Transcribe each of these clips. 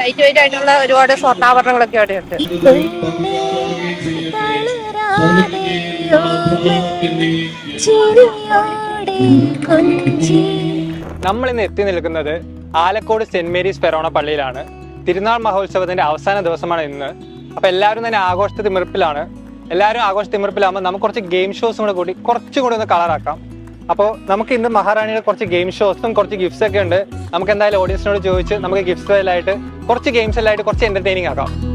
Light weight ആയിട്ടുള്ള ഒരുപാട് സ്വർണാഭരണങ്ങളൊക്കെ അവിടെ ഉണ്ട് നമ്മൾ ഇന്ന് എത്തി നിൽക്കുന്നത് ആലക്കോട് സെന്റ് മേരീസ് ഫെറോണ പള്ളിയിലാണ്. തിരുനാൾ മഹോത്സവത്തിന്റെ അവസാന ദിവസമാണ് ഇന്ന്. അപ്പൊ എല്ലാവരും തന്നെ ആഘോഷ തിമിർപ്പിലാണ് എല്ലാവരും ആഘോഷ തിമിർപ്പിലാകുമ്പോൾ നമുക്ക് കുറച്ച് ഗെയിം ഷോസും കൂടെ കൂടി കുറച്ചും കൂടി ഒന്ന് കളറാക്കാം. അപ്പോൾ നമുക്ക് ഇന്ന് മഹാറാണിയുടെ കുറച്ച് ഗെയിം ഷോസും കുറച്ച് ഗിഫ്റ്റ്സ് ഒക്കെ ഉണ്ട്. നമുക്ക് എന്തായാലും ഓഡിയൻസിനോട് ചോദിച്ച് നമുക്ക് ഗിഫ്റ്റ്സ് എല്ലായിട്ട് കുറച്ച് ഗെയിംസ് എല്ലായിട്ട് കുറച്ച് എന്റർടൈനിങ് ആക്കാം.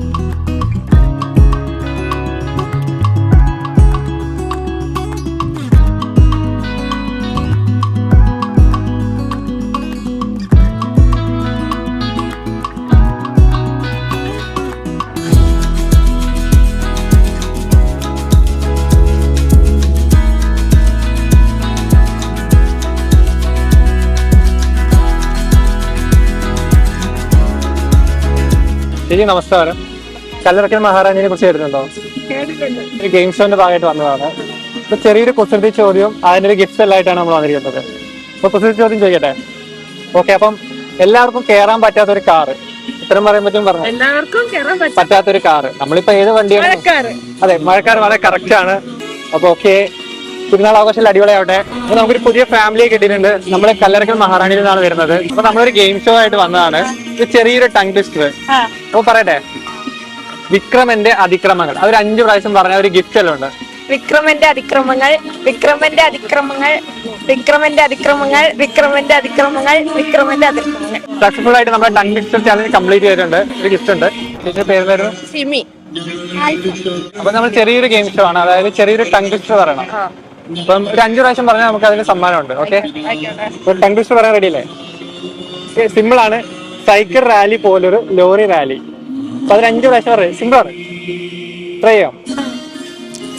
ചേച്ചി നമസ്കാരം. കല്ലറക്കൽ മഹാറാണിയെ കുറിച്ച് കേട്ടിട്ടുണ്ടോ? ഒരു ഗെയിം ഷോന്റെ ഭാഗമായിട്ട് വന്നതാണ്. ഇപ്പൊ ചെറിയൊരു കുസൃതി ചോദ്യം അതിന്റെ ഒരു ഗിഫ്റ്റ് എല്ലായിട്ടാണ് നമ്മൾ വന്നിരിക്കുന്നത്. അപ്പൊ കുസൃതി ചോദ്യം ചോദിക്കട്ടെ? ഓക്കെ അപ്പം എല്ലാവർക്കും കേറാൻ പറ്റാത്ത ഒരു കാറ് ഇത്തരം പറയാൻ പറ്റും പറഞ്ഞു? എല്ലാവർക്കും പറ്റാത്ത ഒരു കാറ് നമ്മളിപ്പോ ഏത് വണ്ടിയാണ്? അതെ മഴക്കാർ വളരെ കറക്റ്റ് ആണ്. അപ്പൊ ഓക്കെ തിരുനാൾ ആഘോഷം അടിപൊളിയാവട്ടെ. അപ്പൊ നമുക്കൊരു പുതിയ ഫാമിലിയെ കിട്ടിയിട്ടുണ്ട്. നമ്മൾ കല്ലറക്കൽ മഹാറാണിയിൽ നിന്നാണ് വരുന്നത്. അപ്പൊ നമ്മളൊരു ഗെയിം ഷോ ആയിട്ട് വന്നതാണ്. ഇത് ചെറിയൊരു ടങ് ട്വിസ്റ്റർ. അപ്പൊ പറയട്ടെ. വിക്രമന്റെ അതിക്രമങ്ങൾ. അവർ അഞ്ചു പ്രാവശ്യം പറഞ്ഞ ഒരു ഗിഫ്റ്റ് എല്ലാം ഉണ്ട്. വിക്രമന്റെ അതിക്രമങ്ങൾ വിക്രമന്റെ അതിക്രമങ്ങൾ വിക്രമന്റെ അതിക്രമങ്ങൾ വിക്രമന്റെ അതിക്രമങ്ങൾ വിക്രമന്റെ അതിക്രമങ്ങൾ. സക്സസ്ഫുൾ ആയിട്ട് നമ്മുടെ ടങ് ട്വിസ്റ്റർ ചാലഞ്ച് കംപ്ലീറ്റ് ചെയ്തിട്ടുണ്ട്. ഒരു ഗിഫ്റ്റ് ഉണ്ട്. ചേച്ചിയുടെ പേര് സിമി. അപ്പൊ നമ്മൾ ചെറിയൊരു ഗെയിം ഷോ ആണ്. അതായത് ചെറിയൊരു ടങ് ഡിസ്റ്റർ പറയണം. ആ അപ്പം ഒരു അഞ്ചു പ്രാവശ്യം പറഞ്ഞാൽ നമുക്ക് അതിന് സമ്മാനമുണ്ട് ഓക്കെ ഒരു ടങ് ട്വിസ്റ്റർ പറയാൻ റെഡി അല്ലേ? സിമ്പിൾ ആണ്. സൈക്കിൾ റാലി പോലൊരു ലോറി റാലി. അപ്പൊ അതിന് അഞ്ചു പ്രാവശ്യം പറയും. സിമ്പിൾ ആണ്. ട്രൈ ചെയ്യാം.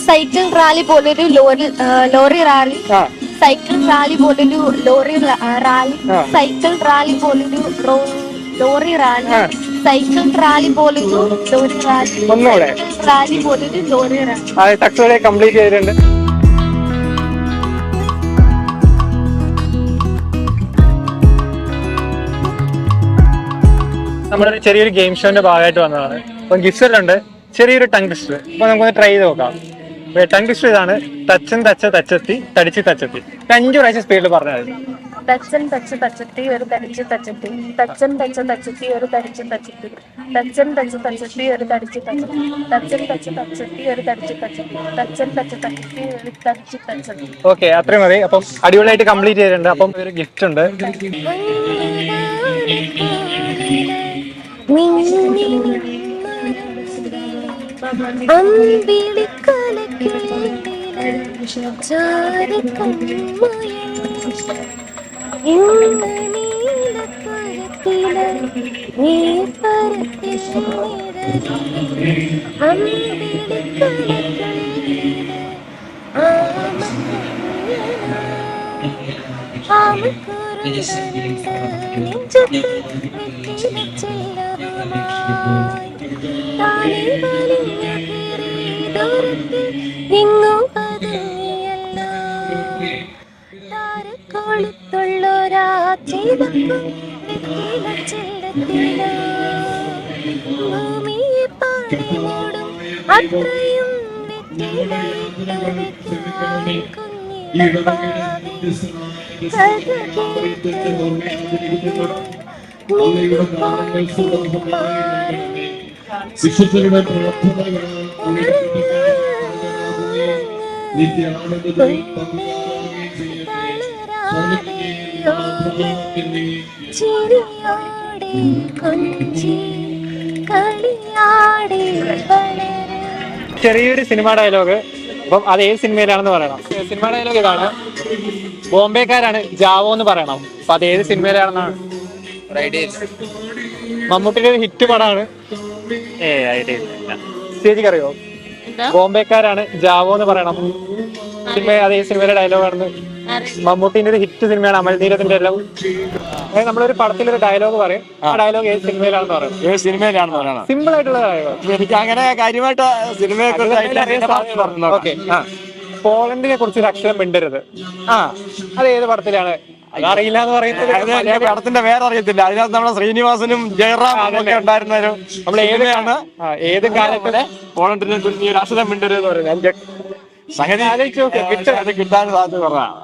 സൈക്കിൾ റാലി പോലൊരു lorry lorry rally. Cycle rally പോലൊരു ലോറി റാലി. സൈക്കിൾ റാലി പോലൊരു ലോറി റാലി. സൈക്കിൾ റാലി പോലൊരു ലോറി റാലി. റാലി പോലൊരു ലോറി റാലി. കംപ്ലീറ്റ് ചെയ്തിട്ടുണ്ട്. നമ്മുടെ ഒരു ചെറിയൊരു ഗെയിം ഷോന്റെ ഭാഗമായിട്ട് വന്നതാണ്. അപ്പൊ ഗിഫ്റ്റ് ഉണ്ട്. ചെറിയൊരു ടങ് ട്വിസ്റ്റർ അപ്പൊ നമുക്കൊന്ന് ട്രൈ ചെയ്ത് നോക്കാം. ടങ് ട്വിസ്റ്റർ ഇതാണ്. തച്ചൻ തച്ച തച്ചത്തി തടിച്ച് തച്ചത്തി അഞ്ചു പ്രാവശ്യം സ്പീഡിൽ പറഞ്ഞായിരുന്നു. തച്ചൻ തച്ച് തച്ചത്തി ഒരു തടിച്ച് തച്ചത്തി തച്ചൻ തച്ച് തച്ചത്തി ഒരു തടിച്ച് തച്ചത്തി തച്ചൻ തച്ച് തച്ചത്തി ഒരു തടിച്ച് തച്ചത്തി തച്ചൻ തച്ച് തച്ചത്തി ഒരു തടിച്ച് തച്ചത്തി തച്ചൻ തച്ച് തച്ചത്തി ഒരു തടിച്ച് തച്ചത്തി ഓക്കെ അത്രയും മതി. അപ്പം അടിപൊളിയായിട്ട് കംപ്ലീറ്റ് ചെയ്തിട്ടുണ്ട്. അപ്പം ഒരു ഗിഫ്റ്റ് ഉണ്ട്. ആമക്കുരുട നെഞ്ചത്തിൽ കൊളുത്തുള്ളൊരാ ചെയ്തപ്പം ഭൂമിയെ പാടി മൂടും അത്രയും വിശുദ്ധരുടെ കളിയാടെ വളരും ചെറിയൊരു സിനിമ ഡയലോഗ്. അപ്പം അത് ഏത് സിനിമയിലാണെന്ന് പറയണം. സിനിമ ഡയലോഗ് ഇതാണ്. ബോംബെക്കാരാണ് ജാവോ എന്ന് പറയണം. അപ്പൊ അത് ഏത് സിനിമയിലാണെന്നാണ്? മമ്മൂട്ടിയുടെ ഒരു ഹിറ്റ് പടമാണ്. ഏ ഐഡിയ ഇല്ല. അറിയോ ബോംബെക്കാരാണ് ജാവോ എന്ന് പറയണം. സിനിമ അതേ സിനിമയിലെ ഡയലോഗ് ആണെന്ന് മമ്മൂട്ടിന്റെ ഒരു ഹിറ്റ് സിനിമയാണ് അമൽനീരത്തിന്റെ എല്ലാം. അതായത് നമ്മളൊരു പടത്തിലൊരു ഡയലോഗ് പറയും. ആ ഡയലോഗ് ഏത് സിനിമയിലാണെന്ന് പറയും. ഏത് സിനിമയിലാണെന്ന് പറയണം? സിമ്പിൾ ആയിട്ടുള്ള ഡയലോഗ് എനിക്ക് അങ്ങനെ കാര്യമായിട്ട് സിനിമയെ കുറിച്ച് ഓക്കെ. പോളണ്ടിനെ കുറിച്ച് ഒരു അക്ഷരം മിണ്ടരുത്. ആ. അത് ഏത് പടത്തിലാണ്? അതറിയില്ല എന്ന് പറയുന്നത് പടത്തിന്റെ പേര് അറിയത്തില്ല. അതിനകത്ത് നമ്മുടെ ശ്രീനിവാസനും ജയറാം ഒക്കെ ഉണ്ടായിരുന്നൊരു നമ്മളെ നമ്മൾ ഏത് സിനിമയാണ് ആ, ഏത് കാലത്തിലെ പോളണ്ടിനെ കുറിച്ച് ഒരു അക്ഷരം മിണ്ടരുത് എന്ന് പറയുന്നത് സംഗതി ആലോചിച്ചു അത് കിട്ടാൻ സാധ്യത കുറവാണ്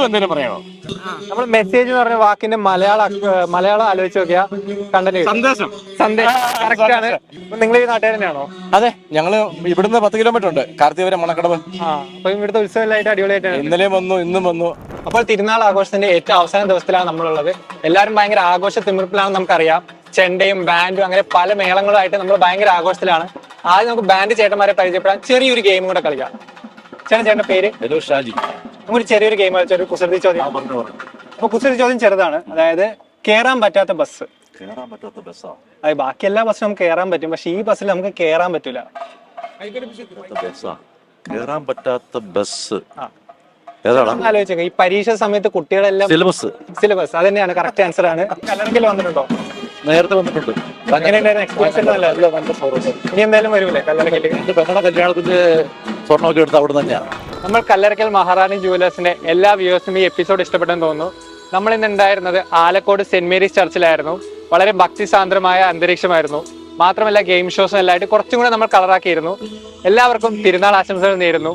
എന്തെങ്കിലും പറയാമോ നമ്മൾ മെസ്സേജ് എന്ന് പറഞ്ഞ വാക്കിന്റെ മലയാള മലയാളം ആലോചിച്ച് നോക്കിയാ കണ്ടന്റ് സന്ദേശം. സന്ദേശം. കറക്റ്റ് ആണ്. നിങ്ങൾ ഈ നാട്ടുകാരൻ ആണോ അതെ ഞങ്ങൾ ഇവിടുന്ന് പത്ത് കിലോമീറ്റർ ഉണ്ട്. കാർത്തികപുരം മണക്കടവ്. അപ്പൊ ഇവിടുത്തെ ഉത്സവമായിട്ട് അടിപൊളിയായിട്ടാണ്. ഇന്നലെയും വന്നു ഇന്നും വന്നു. അപ്പോൾ തിരുനാൾ ആഘോഷത്തിന്റെ ഏറ്റവും അവസാന ദിവസത്തിലാണ് നമ്മളുള്ളത്. എല്ലാവരും ഭയങ്കര ആഘോഷ തിമിർപ്പിലാണെന്ന് നമുക്കറിയാം. ചെണ്ടയും ബാൻഡും അങ്ങനെ പല മേളങ്ങളായിട്ട് നമ്മൾ ഭയങ്കര ആഘോഷത്തിലാണ്. ആദ്യം നമുക്ക് ബാൻഡ് ചേട്ടന്മാരെ പരിചയപ്പെടാൻ ചെറിയൊരു ഗെയിം കൂടെ കളിക്കാം. ചേട്ടൻ ചേട്ടന്റെ പേര്? ഷാജി നമുക്ക് ചെറിയൊരു ഗെയിം കളിച്ച ഒരു കുസൃതി ചോദ്യം. അപ്പൊ കുസൃതി ചോദ്യം ചെറുതാണ്. അതായത് കേറാൻ പറ്റാത്ത ബസ് കേറാൻ പറ്റാത്ത ബസ്സാ അതെ ബാക്കി എല്ലാ ബസ്സിലും നമുക്ക് കേറാൻ പറ്റും. പക്ഷെ ഈ ബസ്സിൽ നമുക്ക് കേറാൻ പറ്റൂല. ബസ്സാ കേറാൻ പറ്റാത്ത ബസ് ആലോചിച്ചേക്ക. ഈ പരീക്ഷ സമയത്ത് കുട്ടികളെല്ലാം സിലബസ്. സിലബസ്. അത് തന്നെയാണ് കറക്റ്റ് ആൻസർ ആണ്. കല്ലറക്കൽ വന്നിട്ടുണ്ടോ? നേരത്തെ വന്നിട്ടുണ്ട്. ഇനി എന്തായാലും വരൂലേ കല്ലറക്കൽ പെങ്ങളുടെ കല്യാണത്തിന്റെ സ്വർണമൊക്കെ എടുത്ത് അവിടെ തന്നെയാണ് നമ്മൾ കല്ലറക്കൽ മഹാറാണി ജുവലേഴ്സിന്റെ എല്ലാ വ്യൂവേഴ്സും ഈ എപ്പിസോഡ് ഇഷ്ടപ്പെട്ടെന്ന് തോന്നുന്നു. നമ്മൾ ഇന്ന് ഉണ്ടായിരുന്നത് ആലക്കോട് സെന്റ് മേരീസ് ചർച്ചിലായിരുന്നു. വളരെ ഭക്തിസാന്ദ്രമായ അന്തരീക്ഷമായിരുന്നു. മാത്രമല്ല ഗെയിം ഷോസും എല്ലായിട്ട് കുറച്ചും കൂടെ നമ്മൾ കളറാക്കിയിരുന്നു എല്ലാവർക്കും തിരുനാൾ ആശംസകൾ നേരുന്നു.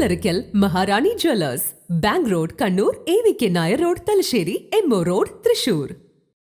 Kallarikkal Maharani jewellers bank road Kannur A V K Nair road Thalassery M O road Thrissur.